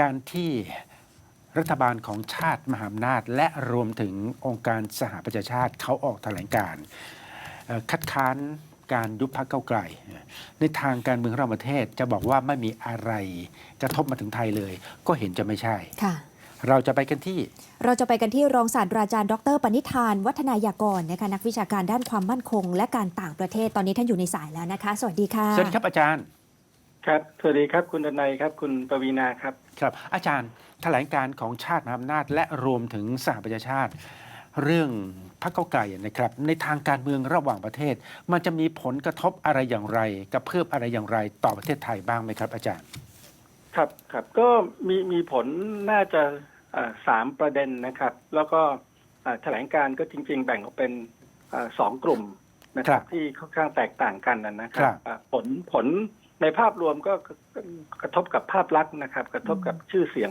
การที่รัฐบาลของชาติมหาอำนาจ และรวมถึงองค์การสหประชาชาติเขาออกแถลงการณ์เอ่อคัดค้านการยุบพักเก้าวไกล ในทางการเมืองระหว่างประเทศจะบอกว่าไม่มีอะไรกระทบมาถึงไทยเลย ก็เห็นจะไม่ใช่ค่ะเราจะไปกันที่ เราจะไปกันที่รองศาสตราจารย์ดรปณิธาน วัฒนายากรนะคะนักวิชาการด้านความมั่นคง และการต่างประเทศตอนนี้ท่านอยู่ในสายแล้วนะคะ สวัสดีค่ะสวัสดีครับอาจารย์ ครับ สวัสดีครับคุณดนัยครับ คุณปวีนาครับ ครับ อาจารย์แถลงการของชาติมหาอำนาจและรวมถึงสหประชาชาติ เรื่องพรรคเก้าวไกลนะครับ ในทางการเมืองระหว่างประเทศ มันจะมีผลกระทบอะไรอย่างไรกระเพื่อมอะไรอย่างไรต่อประเทศไทยบ้างไหมครับ อาจารย์ ครับครับก็มีมีผลน่าจะเอ่อสามประเด็นนะครับ แล้วก็เอ่อแถลงการก็จริง ๆ แบ่งออกเป็นเอ่อสองกลุ่มนะคครัรับบที่ค่อนข้างแตกต่างกันนะนะครัครับบเอ่อผลผล ในภาพรวมก็ก็กระทบกับภาพลักษณ์นะครับ กระทบกับชื่อเสียง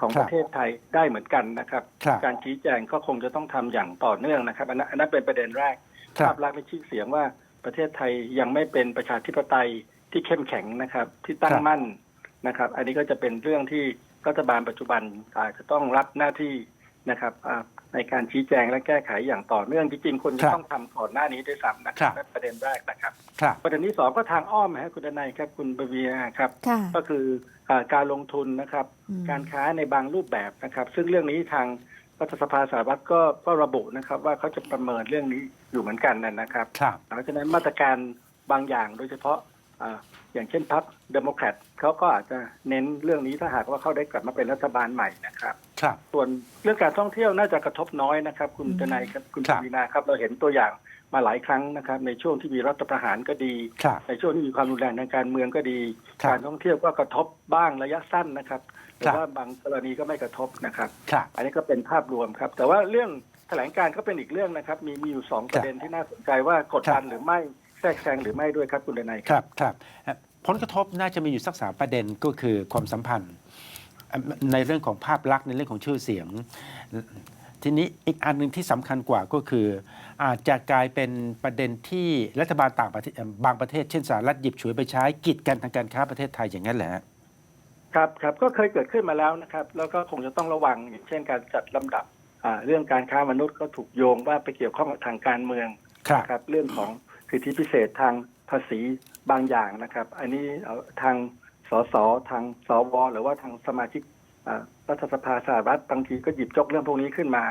ของประเทศไทยได้เหมือนกันนะครับครับการชี้แจงก็คงจะต้องทำอย่างต่อเนื่องนะครับ อันนั้นอันนั้นเป็นประเด็นแรกครัภาบพลักษณ์และชื่อเสียงว่าประเทศไทยยังไม่เป็นประชาธิปไตยที่เข้มแข็งนะครับ ที่ตั้คงรับมั่นนะครับ อันนี้ก็จะเป็นเรื่องที่รัฐบาลปัจจุบันอาจจะต้องรับหน้าที่นะครับอ่า ในการชี้แจงและแก้ไขอย่างต่อเนื่องจริงๆควรคจะรับต้องทำก่อนหน้านี้ด้วยซ้ำนะคครัรับบนั่นประเด็นแรกนะครับครับ ประเด็นที่สองก็ทางอ้อมนะฮะคุณดนัยครับคุณปวีนาครับค่ะก็คืออาการลงทุนนะครับอืมการค้าในบางรูปแบบนะครับ ซึ่งเรื่องนี้ทางรัฐสภาสหรัฐก็ก็ระบุนะครับ ว่าเขาจะประเมินเรื่องนี้อยู่เหมือนกันนะนะครับครับเพราะฉะนั้นมาตรการบางอย่างโดยเฉพาะอาอย่างเช่นพรรคเดโมแครตเขาก็อาจจะเน้นเรื่องนี้ถ้าหากว่าเขาได้กลับมาเป็นรัฐบาลใหม่นะครับ ครับ ส่วนเรื่องการท่องเที่ยวน่าจะกระทบน้อยนะครับ คุณอืมทนายครับคุณครัปบวีนาครับ เราเห็นตัวอย่างมาหลายครั้งนะครับ ในช่วงที่มีรัฐประหารก็ดีครับในช่วงที่มีความรุนแรงทางการเมืองก็ดีครับการท่องเที่ยวก็กระทบบ้างระยะสั้นนะครับคแต่รับว่าบางกรณีก็ไม่กระทบนะครับครับ อันนี้ก็เป็นภาพรวมครับ แต่ว่าเรื่องแถลงการก็เป็นอีกเรื่องนะครับ มีมีอยู่สองประเด็นที่น่าสนใจว่ากดดันหรือไม่แทรกแซงหรือไม่ด้วยครับคุณดนัยครับครับเอ่อผลกระทบน่าจะมีอยู่สักสามประเด็นก็คือความสัมพันธ์เอ่อ ในเรื่องของภาพลักษณ์ในเรื่องของชื่อเสียง ทีนี้อีกอันหนึ่งที่สำคัญกว่าก็คือ อาจจะกลายเป็นประเด็นที่รัฐบาลต่างประเทศเอ่อบางประเทศเช่นสหรัฐหยิบฉวยไปใช้กีดกันทางการค้าประเทศไทยอย่างนั้นแหละฮะครับครับก็เคยเกิดขึ้นมาแล้วนะครับ แล้วก็คงจะต้องระวังอย่างเช่นการจัดลำดับอ่าเรื่องการค้ามนุษย์ก็ถูกโยงว่าไปเกี่ยวข้องกับทางการเมืองครับนะครับเรื่องของสิทธิพิเศษทางภาษีบางอย่างนะครับ อันนี้เอาทาง สสทางสวหรือว่าทางสมาชิกอ่ารัฐสภาสหรัฐบางทีก็หยิบยกเรื่องพวกนี้ขึ้นมา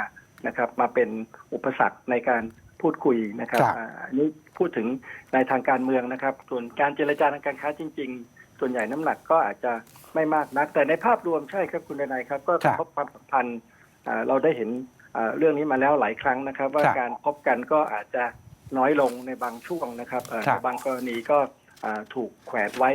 นะครับ มาเป็นอุปสรรคในการพูดคุยนะครับครับอ่าอันนี้พูดถึงในทางการเมืองนะครับ ส่วนการเจรจาทางการค้าจริง ๆ ส่วนใหญ่น้ำหนักก็อาจจะไม่มากนัก แต่ในภาพรวมใช่ครับคุณดนายครับ ก็คกรัระบทบความสัมพันธ์อ่าเราได้เห็นอ่าเรื่องนี้มาแล้วหลายครั้งนะครับ ว่าครับการพบกันก็อาจจะน้อยลงในบางช่วงนะครับอ่าครับในบางกรณีก็อ่าถูกแขวนไว้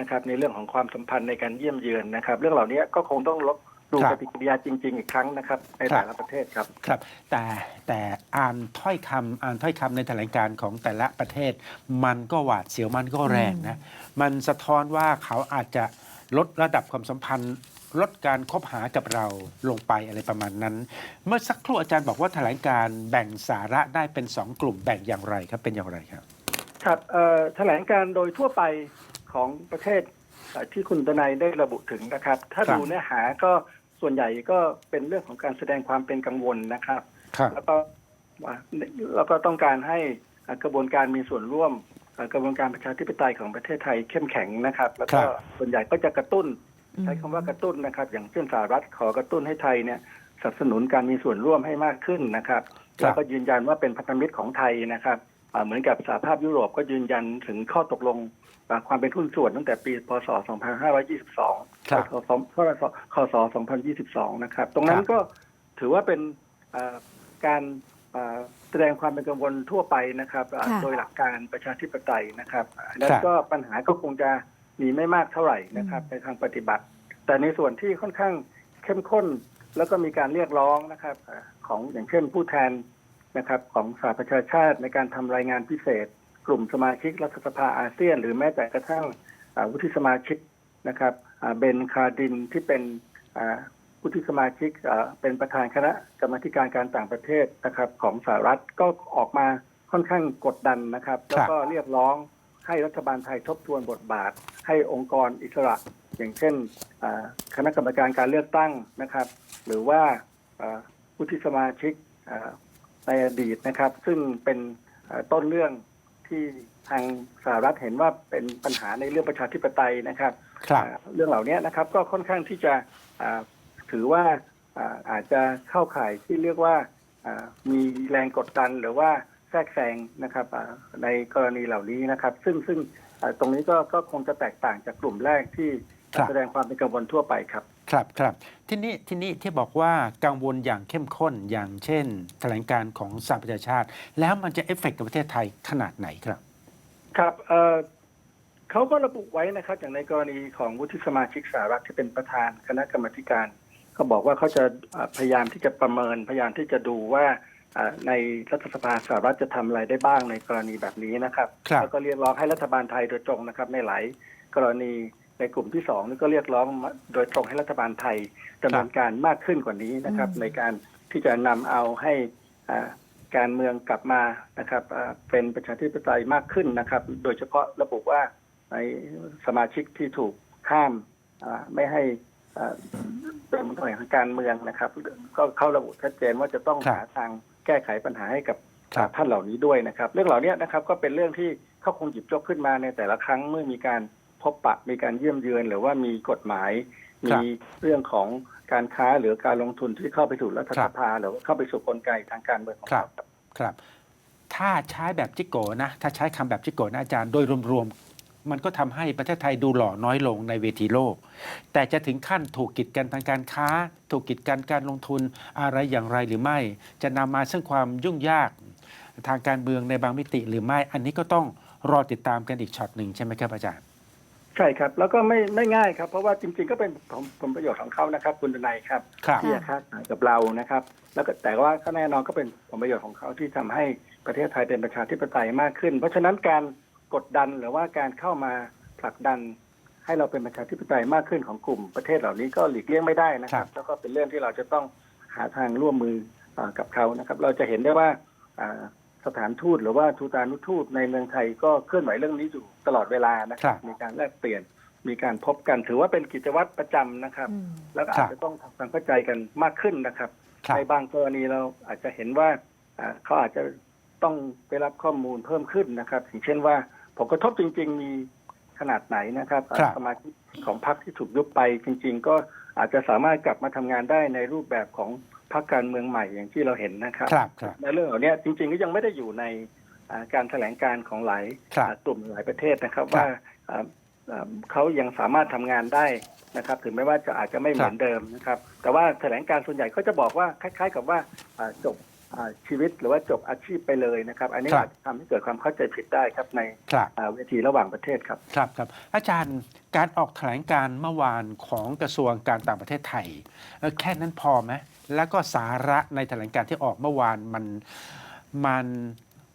นะครับในเรื่องของความสัมพันธ์ในการเยี่ยมเยือนนะครับ เรื่องเหล่านี้ก็คงต้องลดดูครัปบฏิกิริยาจริง ๆ อีกครั้งนะครับในครับแต่ละประเทศครับครับ แต่แต่อ่านถ้อยคำอ่านถ้อยคำในแถลงการของแต่ละประเทศ มันก็หวาดเสียวมันก็แรงนะมันสะท้อนว่าเขาอาจจะลดระดับความสัมพันธ์ลดการคบหากับเราลงไปอะไรประมาณนั้น เมื่อสักครู่อาจารย์บอกว่าแถลงการแบ่งสาระได้เป็นสองกลุ่มแบ่งอย่างไรครับเป็นอย่างไรครับ ครับเอ่อแถลงการโดยทั่วไป ของประเทศเอ่อที่คุณตนายได้ระบุถึงนะครับ ถ้าครับดูเนื้อหาก็ส่วนใหญ่ก็เป็นเรื่องของการแสดงความเป็นกังวลนะครับครับแล้วก็ว่าแล้วก็ต้องการให้อ่ากระบวนการมีส่วนร่วมอ่ากระบวนการประชาธิปไตยของประเทศไทยเข้มแข็งนะครับ แล้วก็ครับส่วนใหญ่ก็จะกระตุ้นอืมใช้คำว่ากระตุ้นนะครับ อย่างเช่นสหรัฐขอกระตุ้นให้ไทยเนี่ยสนับสนุนการมีส่วนร่วมให้มากขึ้นนะครับครับแล้วก็ยืนยันว่าเป็นพันธมิตรของไทยนะครับอ่า เหมือนกับสหภาพยุโรปก็ยืนยันถึงข้อตกลงอ่าความเป็นหุ้นส่วนตั้งแต่ปี พศ 2522ครับพศพศคศ2022 นะครับ ตรงนั้คนรับก็ถือว่าเป็นอ่าการอ่าแสดงความเป็นกังวลทั่วไปนะครับอ่าค่ะโดยหลักการประชาธิปไตยนะครับอ่าแล้วครับก็ปัญหาก็คงจะมีไม่มากเท่าไหร่นะครับอืมในทางปฏิบัติ แต่ในส่วนที่ค่อนข้างเข้มข้น แล้วก็มีการเรียกร้องนะครับอาของอย่างเช่นผู้แทน นะครับของสหประชาชาติในการทำรายงานพิเศษ กลุ่มสมาชิกรัฐสภาอาเซียน หรือแม้แต่กระทั่งอ่าวุฒิสมาชิกนะครับอ่าเบนคาร์ดินที่เป็นอ่าวุฒิสมาชิกอ่าเป็นประธานคณะกรรมาธิการการต่างประเทศนะครับของสหรัฐก็ออกมาค่อนข้างกดดันนะครับ แล้วก็เรียกร้องให้รัฐบาลไทยทบทวนบทบาท ให้องค์กรอิสระ อย่างเช่นอ่าคณะกรรมการการเลือกตั้งนะครับ หรือว่าอ่าวุฒิสมาชิกอ่า ในอดีตนะครับ ซึ่งเป็นอ่าต้นเรื่องที่ทางสหรัฐเห็นว่าเป็นปัญหาในเรื่องประชาธิปไตยนะครับครับอ่าเรื่องเหล่านี้นะครับ ก็ค่อนข้างที่จะอ่าถือว่าอ่าอาจจะเข้าข่ายที่เรียกว่าอ่ามีแรงกดดันหรือว่าแทรกแซงนะครับอ่าในกรณีเหล่านี้นะครับ ซึ่งซึ่งอ่าตรงนี้ก็ก็คงจะแตกต่างจากกลุ่มแรกที่ครับแสดงความเป็นกังวลทั่วไปครับ ครับครับทีนี้ทีนี้ที่บอกว่ากังวลอย่างเข้มข้นอย่างเช่น แถลงการของสหประชาชาติ แล้วมันจะเอฟเฟกต์กับประเทศไทยขนาดไหนครับ ครับเอ่อเขาก็ระบุไว้นะครับ อย่างในกรณีของวุฒิสมาชิกสหรัฐที่เป็นประธานคณะกรรมาธิการเขาบอกว่าเขาจะอ่าพยายามที่จะประเมิน พยายามที่จะดูว่าอ่าในรัฐสภาสหรัฐจะทำอะไรได้บ้างในกรณีแบบนี้นะครับครับแล้วก็เรียกร้องให้รัฐบาลไทยโดยตรงนะครับในหลายกรณี ในกลุ่มที่สองนี่ก็เรียกร้องมาโดยตรงให้รัฐบาลไทยดำเนินการมากขึ้นกว่านี้นะครับอืมในการที่จะนำเอาให้อ่าการเมืองกลับมานะครับอ่าเป็นประชาธิปไตยมากขึ้นนะครับ โดยเฉพาะระบุว่าในสมาชิกที่ถูกห้ามอ่าไม่ให้อ่าเป็นหน่วยทางการเมืองนะครับ ก็เข้าระบุชัดเจนว่าจะต้องครับหาทางแก้ไขปัญหาให้กับครับท่านเหล่านี้ด้วยนะครับ เรื่องเหล่านี้นะครับก็เป็นเรื่องที่เขาคงหยิบยกขึ้นมาในแต่ละครั้งเมื่อมีการ พบปะมีการเยี่ยมเยือน หรือว่ามีกฎหมาย ครับมีเรื่องของการค้าหรือการลงทุนที่เข้าไปสู่รัฐสภาหรือว่าเข้าไปสู่กลไกทางการเมืองของครับ เรา ครับครับถ้าใช้แบบจิโกนะ ถ้าใช้คำแบบจิโกนะอาจารย์ โดยรวมๆ มันก็ทำให้ประเทศไทยดูหล่อน้อยลงในเวทีโลก แต่จะถึงขั้นถูกกีดกันทางการค้า ถูกกีดกันการลงทุนอะไรอย่างไรหรือไม่ จะนำมาซึ่งความยุ่งยากทางการเมืองในบางมิติหรือไม่ อันนี้ก็ต้องรอติดตามกันอีกช็อตหนึ่งใช่ไหมครับอาจารย์ ใช่ครับ แล้วก็ไม่ไม่ง่ายครับ เพราะว่าจริง ๆ ก็เป็นผลผลประโยชน์ของเขานะครับ คุณดนัยครับครับ ที่จะค้าขายกับเรานะครับ แล้วก็แต่ว่าก็แน่นอนก็เป็นผลประโยชน์ของเขาที่ทำให้ประเทศไทยเป็นประชาธิปไตยมากขึ้น เพราะฉะนั้นการกดดันหรือว่าการเข้ามาผลักดัน ให้เราเป็นประชาธิปไตยมากขึ้นของกลุ่มประเทศเหล่านี้ก็หลีกเลี่ยงไม่ได้นะคครัรับ บ แล้วก็เป็นเรื่องที่เราจะต้องหาทางร่วมมือเอ่อกับเขานะครับ เราจะเห็นได้ว่าอ่า สถานทูตหรือว่าทูตานุทูตในเมืองไทยก็เคลื่อนไหวเรื่องนี้อยู่ตลอดเวลานะครับ มีการแลกเปลี่ยนมีการพบกันถือว่าเป็นกิจวัตรประจำนะครับอืมแล้วก็อาจจะต้องทำความเข้าใจกันมากขึ้นนะครับครับในบางกรณีเราอาจจะเห็นว่าอ่าเขาอาจจะต้องไปรับข้อมูลเพิ่มขึ้นนะครับอย่างเช่นว่าผลกระทบจริง ๆ มีขนาดไหนนะครับอ่าครับสมาชิกของพรรคที่ถูกยุบไปจริง ๆ ก็อาจจะสามารถกลับมาทำงานได้ในรูปแบบของพ รรคการเมืองใหม่อย่างที่เราเห็นนะครับครับครับในเรื่องเหล่านี้จริงๆก็ยังไม่ได้อยู่ในอ่าการแถลงการของหลายครับอ่ากลุ่มหลายประเทศนะครับครับว่าอ่าอ่าเขายังสามารถทำงานได้นะครับ ถึงแม้ว่าจะอาจจะไม่เหมือนเดิมนะครับ แต่ว่าแถลงการส่วนใหญ่ก็จะบอกว่าคล้าย ๆ กับว่าอ่าจบอ่า ชีวิตหรือว่าจบอาชีพไปเลยนะครับ อันนี้ครับอาจจะทำให้เกิดความเข้าใจผิดได้ครับในครับอ่าเวทีระหว่างประเทศครับ ครับครับ อาจารย์การออกแถลงการเมื่อวานของกระทรวงการต่างประเทศไทยเอ่อแค่นั้นพอไหมแล้วก็สาระในแถลงการที่ออกเมื่อวานมันมัน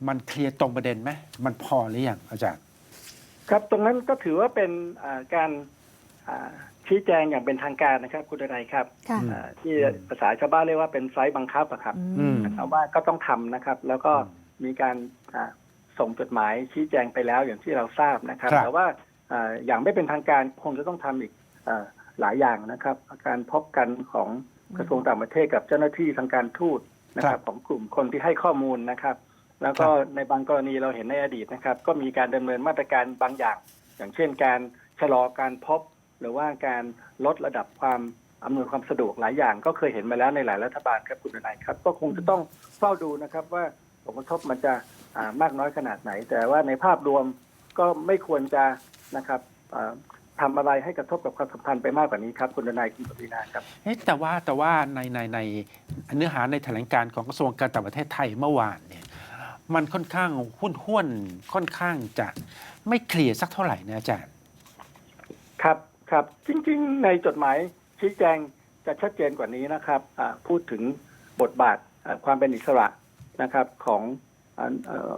มันเคลียร์ตรงประเด็นไหมมันพอหรือยังอาจารย์ ครับตรงนั้นก็ถือว่าเป็นอ่าการอ่า ชี้แจงอย่างเป็นทางการนะครับคุณดนัยครับค่ะอืมอ่าที่ภาษาชาวบ้านเรียกว่าเป็นไซต์บังคับอะครับ อืมนะครับว่าก็ต้องทำนะครับ แล้วก็อืมมีการอ่าส่งจดหมายชี้แจงไปแล้วอย่างที่เราทราบนะครับ ครับ แต่ว่าอ่าอย่างไม่เป็นทางการคงจะต้องทำอีกอ่าหลายอย่างนะครับ การพบกันของกระทรวงต่างประเทศกับเจ้าหน้าที่ทางการทูตนะครับ ของกลุ่มคนที่ให้ข้อมูลนะครับ แล้วก็ในบางกรณีเราเห็นในอดีตนะครับ ก็มีการดำเนินมาตรการบางอย่าง อย่างเช่นการชะลอการพบ หรือว่าการลดระดับความอำนวยความสะดวกหลายอย่าง ก็เคยเห็นมาแล้วในหลายรัฐบาลครับคุณนายครับ ก็คงจะต้องเฝ้าดูนะครับว่าผลกระทบมันจะอ่ามากน้อยขนาดไหน แต่ว่าในภาพรวมก็ไม่ควรจะนะครับอ่าทำอะไรให้กระทบกับความสัมพันธ์ไปมากกว่านี้ครับคุณนายคุณปรีนาครับเอ๊ะแต่ว่าแต่ว่าในในในเนื้อหาในแถลงการของกระทรวงการต่างประเทศไทยเมื่อวานเนี่ยมันค่อนข้างหุ้นห้วนๆค่อนข้างจะไม่เคลียร์สักเท่าไหร่นะอาจารย์ ครับ ครับ จริงๆ ในจดหมายชี้แจงจะชัดเจนกว่านี้นะครับอ่าพูดถึงบทบาทอ่าความเป็นอิสระนะครับของอ่าเอ่อ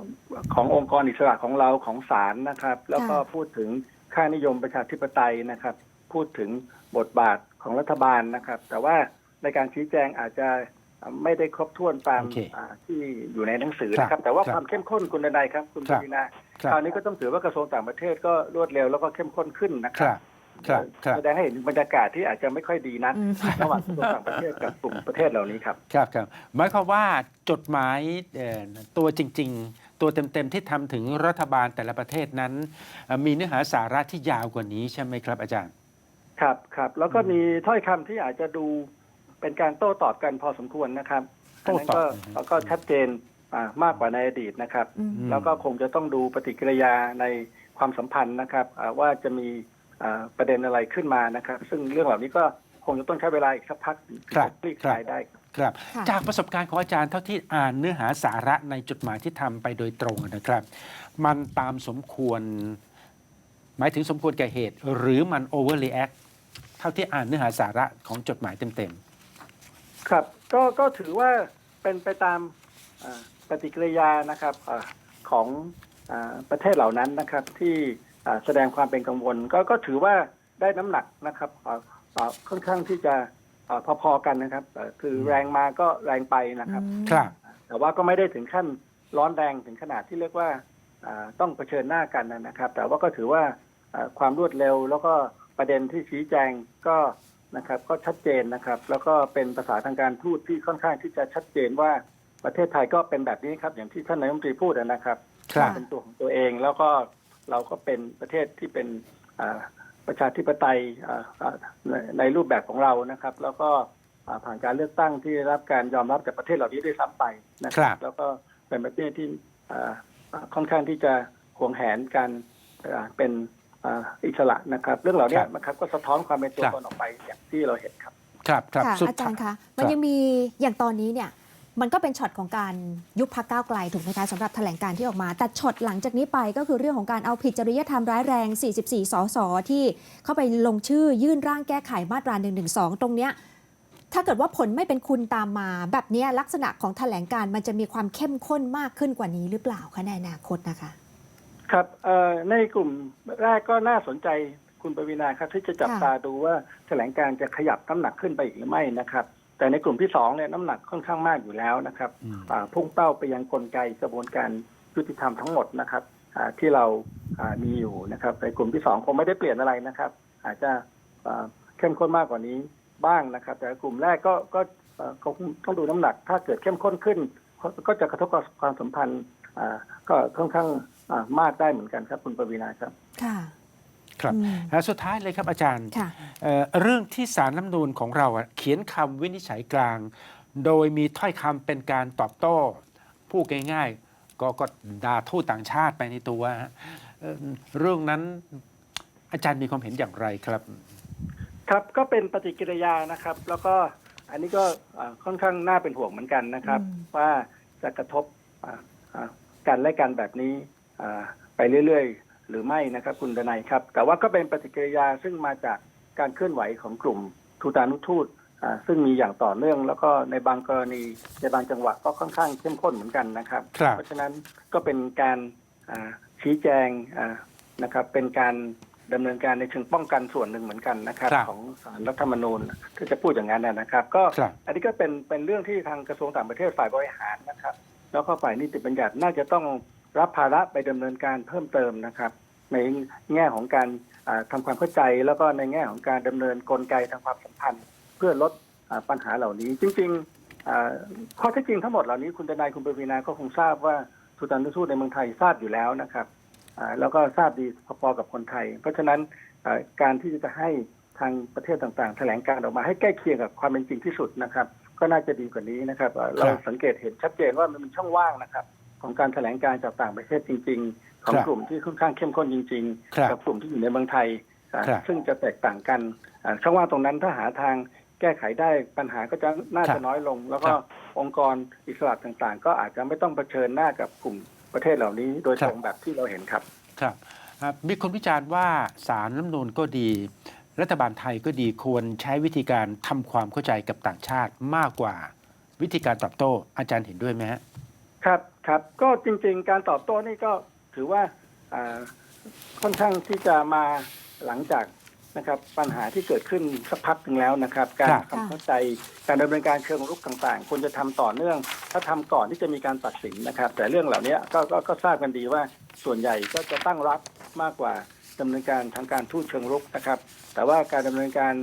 ขององค์กรอิสระของเราของศาลนะครับ แล้วก็ค่ะพูดถึงค่านิยมประชาธิปไตยนะครับ พูดถึงบทบาทของรัฐบาลนะครับ แต่ว่าในการชี้แจงอาจจะอ่าไม่ได้ครบถ้วนตามโอเคอ่าที่อยู่ในหนังสือครับนะครับ แต่ว่าครับความเข้มข้นคุณนายครับ คุณครัปบรีนาครัคราวบนี้ก็ต้องถือว่ากระทรวงต่างประเทศก็รวดเร็วแล้วก็เข้มข้นขึ้นนะคครับรับ ครับครับแสดงให้เห็นบรรยากาศที่อาจจะไม่ค่อยดีนักอืมระหว่างกระทรวงต่างประเทศกับกลุ่มประเทศเหล่านี้ครับครับครับหมายความว่าจดหมายเอ่อตัวจริง ๆ ตัวเต็มๆที่ทำถึงรัฐบาลแต่ละประเทศนั้นเอ่อมีเนื้อหาสาระที่ยาวกว่านี้ใช่ไหมครับอาจารย์ ครับครับ แล้วก็มีถ้อยคำที่อาจจะดูเป็นการโต้ตอบกันพอสมควรนะครับอันนั้นก็โต้ตอบแล้วก็ชัดเจนอ่ามากกว่าในอดีตนะครับอืมอืม แล้วก็คงจะต้องดูปฏิกิริยาในความสัมพันธ์นะครับอ่าว่าจะมีอ่า ประเด็นอะไรขึ้นมานะครับ ซึ่งเรื่องเหล่านี้ก็คงจะต้องใช้เวลาอีกสักพักถึงครับจะคลี่คครับลายได้ครับค่ะจากประสบการณ์ของอาจารย์เท่าที่อ่านเนื้อหาสาระในจดหมายที่ทำไปโดยตรงนะครับ มันตามสมควร หมายถึงสมควรแก่เหตุ หรือมันโอเวอร์ a c แอเท่าที่อ่านเนื้อหาสาระของจดหมายเต็มครับ ก็ก็ถือว่าเป็นไปตามอ่าปฏิกิริยานะครับอาของอาประเทศเหล่านั้นนะครับที่อ่า แสดงความเป็นกังวลก็ก็ถือว่าได้น้ำหนักนะครับอ่าอ่าค่อนข้างที่จะอ่าพอๆกันนะครับเอ่อคือแรงมาก็แรงไปนะครับอืมๆครับแต่ว่าก็ไม่ได้ถึงขั้นร้อนแรงถึงขนาดที่เรียกว่าอ่าต้องเผชิญหน้ากันนะครับ แต่ว่าก็ถือว่าอ่าความรวดเร็วแล้วก็ประเด็นที่ชี้แจงก็นะครับ ก็ชัดเจนนะครับ แล้วก็เป็นภาษาทางการทูตที่ค่อนข้างที่จะชัดเจนว่าประเทศไทยก็เป็นแบบนี้ครับ อย่างที่ท่านนายกรัฐมนตรีพูดนะครับครับเป็นตัวของตัวเองแล้วก็ เราก็เป็นประเทศที่เป็นอ่าประชาธิปไตยอ่าอ่าในในรูปแบบของเรานะครับ แล้วก็อ่าผ่านการเลือกตั้งที่ได้รับการยอมรับจากประเทศเหล่านี้ด้วยซ้ำไปนะคครัรับบแล้วก็เป็นประเทศที่อ่าอ่าค่อนข้างที่จะหวงแหนการอ่าเป็นอ่าอิสระนะครับ เรื่องเหล่านี้นะครับก็สะท้อนความเป็นตัวตนออกไปอย่างที่เราเห็นครับ ครับครับค่ะสุดอาจารย์ท้คะมันยังมีอย่างตอนนี้เนี่ย มันก็เป็นช็อตของการยุบพักก้าวไกลถูกไหมคะสำหรับแถลงการที่ออกมา แต่ช็อตหลังจากนี้ไปก็คือเรื่องของการเอาผิดจริยธรรมร้ายแรง 44 สสที่เข้าไปลงชื่อยื่นร่างแก้ไขมาตรา 112 ตรงเนี้ยถ้าเกิดว่าผลไม่เป็นคุณตามมา แบบนี้ลักษณะของแถลงการ์มันจะมีความเข้มข้นมากขึ้นกว่านี้หรือเปล่าคะในอนาคตนะคะ ครับในกลุ่มแรกก็น่าสนใจคุณปวีนาครับที่จะจับตาดูว่าแถลงการ์จะขยับน้ำหนักขึ้นไปอีกหรือไม่นะครับ แต่ในกลุ่มที่สองเนี่ยน้ำหนักค่อนข้างมากอยู่แล้วนะครับอืมอ่าพุ่งเป้าไปยังกลไกกระบวนการยุติธรรมทั้งหมดนะครับอ่าที่เราอ่ามีอยู่นะครับในกลุ่มที่สองคงไม่ได้เปลี่ยนอะไรนะครับ อาจจะอ่าเข้มข้นมากกว่านี้บ้างนะครับ แต่กลุ่มแรกก็ก็เอ่อก็คงต้องดูน้ำหนัก ถ้าเกิดเข้มข้นขึ้น ก็ก็จะกระทบกับความสัมพันธ์อ่าก็ค่อนข้างอ่ามากได้เหมือนกันครับ คุณปวีนาครับค่ะ ครับอืมและสุดท้ายเลยครับอาจารย์ค่ะเอ่อเรื่องที่สารน้ำนูนของเราอะเขียนคำวินิจฉัยกลาง โดยมีถ้อยคำเป็นการตอบโต้พูดง่ายๆก็ก็ด่าทูตต่างชาติไปในตัวฮะเอ่อเรื่องนั้นอาจารย์มีความเห็นอย่างไรครับ ครับก็เป็นปฏิกิริยานะครับ แล้วก็อันนี้ก็อ่าค่อนข้างน่าเป็นห่วงเหมือนกันนะครับอืมว่าจะกระทบอ่าอ่ากันและกันแบบนี้อ่าไปเรื่อยๆ หรือไม่นะครับคุณดนัยครับ แต่ว่าก็เป็นปฏิกิริยาซึ่งมาจากการเคลื่อนไหวของกลุ่มทูตานุทูตอ่าซึ่งมีอย่างต่อเนื่อง แล้วก็ในบางกรณีในบางจังหวะก็ค่อนข้างเข้มข้นเหมือนกันนะครับครับเพราะฉะนั้นก็เป็นการอ่าชี้แจงอ่านะครับเป็นการดำเนินการในเชิงป้องกันส่วนหนึ่งเหมือนกันนะครับครับของสารรัฐธรรมนูญที่จะพูดอย่างนั้นนะนะครับ ก็ครับอันนี้ก็เป็นเป็นเรื่องที่ทางกระทรวงต่างประเทศฝ่ายบริหารนะครับ แล้วก็ฝ่ายนิติบัญญัติน่าจะต้องรับภาระไปดำเนินการเพิ่มเติมนะครับ ในแง่ของการทำาความเข้าใจ แล้วก็ในแง่ของการดำเนินกลไกทางความสัมพันธ์เพื่อลดอปัญหาเหล่านี้ จริงๆข้อเท็จจริงทั้งหมดเหล่านี้คุณทนายคุณปวีนาก็คงทราบว่าทูตานุทูตในเมืองไทยทราบอยู่แล้วนะครับแล้วก็ทราบดีพอๆกับคนไทย เพราะฉะนั้นการที่จะให้ทางประเทศต่างๆ แถลงการออกมาให้ใกล้เคียงกับความเป็นจริงที่สุดนะครับ ก็น่าจะดีกว่านี้นะครับเอ่อเราสังเกตเห็นชัดเจนว่ามันมีช่องว่างนะครับ ของการแถลงการจากต่างประเทศจริงๆ ของครับกลุ่มที่ค่อนข้างเข้มข้นจริงครับๆกับกลุ่มที่อยู่ในเมืองไทยอ่าครับซึ่งจะแตกต่างกันอ่าช่องว่างตรงนั้นถ้าหาทางแก้ไขได้ปัญหาก็จะน่าครัจะบน้อยลง แล้วก็ครับองค์กรอิสระต่างๆ ก็อาจจะไม่ต้องเผชิญหน้ากับกลุ่มประเทศเหล่านี้ โดยตรงแบบที่เราเห็นครับครับอะมีคนวิจารณ์ว่าสารน้ำนูนก็ดี รัฐบาลไทยก็ดีควรใช้วิธีการทำความเข้าใจกับต่างชาติมากกว่า วิธีการตอบโต้อาจารย์เห็นด้วยไหมฮะครับครับก็จริงๆ การตอบโต้นี่ก็ ถือว่าอ่าค่อนข้างที่จะมาหลังจากนะครับ ปัญหาที่เกิดขึ้นสักพักหนึ่งแล้วนะครับ การครับทำเข้าใจการดำเนินการเชิงรุกต่างๆควรจะทำต่อเนื่อง ถ้าทำก่อนที่จะมีการตัดสินนะครับ แต่เรื่องเหล่านี้ก็ก็ก็ทราบกันดีว่าส่วนใหญ่ก็จะตั้งรับมากกว่าดำเนินการทางการทูตเชิงรุกนะครับ แต่ว่าการดำเนินการ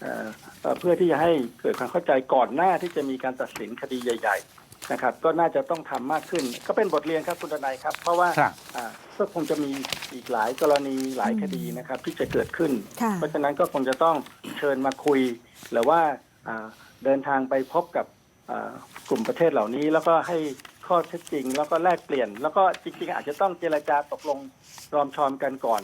เอ่อเอ่อเพื่อที่จะให้เกิดความเข้าใจก่อนหน้าที่จะมีการตัดสินคดีใหญ่ ๆ นะครับ ก็น่าจะต้องทำมากขึ้น ก็เป็นบทเรียนครับคุณทนายครับ เพราะว่าครับอ่าก็คงจะมีอีกหลายกรณีหลายคดีนะครับ ที่จะเกิดขึ้นค่ะเพราะฉะนั้นก็คงจะต้องเชิญมาคุย หรือว่าอ่าเดินทางไปพบกับอ่ากลุ่มประเทศเหล่านี้ แล้วก็ให้ข้อเท็จจริง แล้วก็แลกเปลี่ยน แล้วก็จริงๆ อาจจะต้องเจรจาตกลงรอมชอมกันก่อน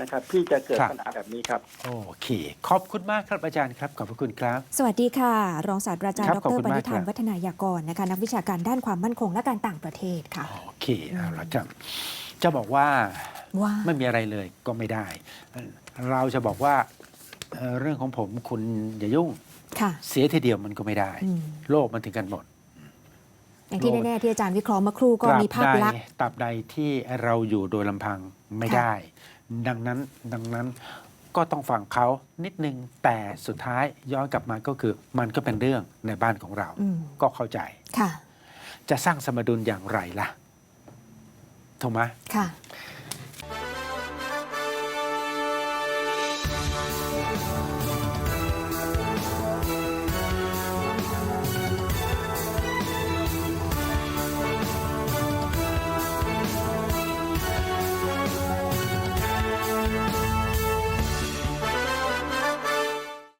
นะครับ ที่จะเกิดครับ ปัญหาแบบนี้ครับ โอเค ขอบคุณมากครับอาจารย์ครับ ขอบพระคุณครับ สวัสดีค่ะ รองศาสตราจารย์ครัดบขอบรคุณปมากณิธานครับ วัฒนายากรนะคะนักวิชาการด้านความมั่นคงและการต่างประเทศค่ะ โอเคเอาละครับจะบอกว่าว่าไม่มีอะไรเลยก็ไม่ได้เอ่อเราจะบอกว่าเอ่อเรื่องของผมคุณอย่ายุ่งค่ะเสียทีเดียวมันก็ไม่ได้ อืมโลกมันถึงกันหมด อย่างที่แน่ ๆ ที่อาจารย์วิเคราะห์เมื่อครู่ก็มีภาพลักษณ์ ตราบใดที่เราอยู่โดยลำพังไม่ค่ะ ได้ ดังนั้นดังนั้นก็ต้องฟังเขานิดนึงแต่สุดท้ายย้อนกลับมาก็คือ มันก็เป็นเรื่องในบ้านของเราอืมก็เข้าใจค่ะจะสร้างสมดุลอย่างไรล่ะถูกไหมค่ะ